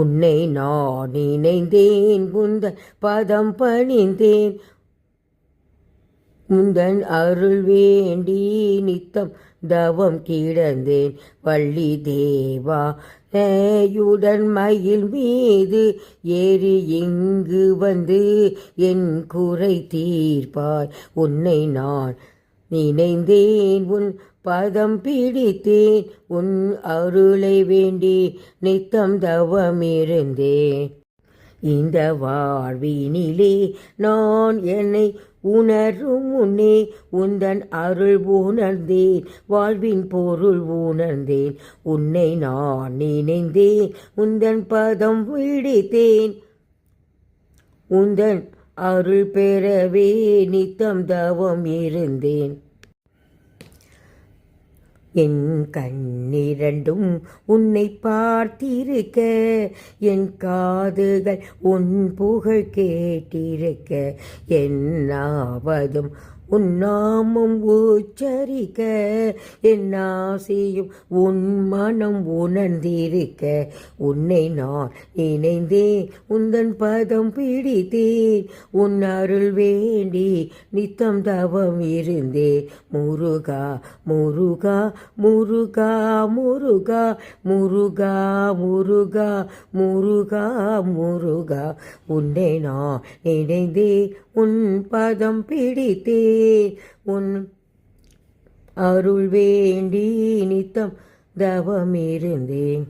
உன்னை நான் நினைந்தேன் குந்த பதம் பணிந்தேன். முந்தன் அருள் வேண்டி நித்தம் தவம் கிடந்தேன். வள்ளி தேவா நேயுடன் மயில் மீது ஏறி இங்கு வந்து என் குறை தீர்ப்பாய். உன்னை நான் நினைந்தேன் உன் பதம் பிடித்தேன் உன் அருளை வேண்டி நித்தம் தவமிருந்தேன். இந்த வாழ்வினிலே நான் என்னை உணரும் முன்னே உந்தன் அருள் உணர்ந்தேன் வாழ்வின் பொருள் உணர்ந்தேன். உன்னை நான் நினைந்தேன் உந்தன் பதம் பிடித்தேன். உந்தன் அருள் பெறவே நித்தம் தவம் இருந்தேன். என் கண்ணிரண்டும் உன்னை பார்த்திருக்க என் காதுகள் உன் புகழ் கேட்டிருக்க என்னாவதும் உன்னாமம் உச்சரிக்க என் ஆசையும் உன் மனம் உணர்ந்திருக்க உன்னை நான் நினைந்தேன் உந்தன் பதம் பிடித்தேன் உன் அருள் வேண்டி நித்தம் தவம் இருந்தேன். முருகா முருகா முருகா முருகா முருகா முருகா முருகா முருகா உன்னை நான் நினைந்தே உன் பதம் பிடித்தேன். உன் அருள் வேண்டி நித்தம் தவமிருந்தேன்.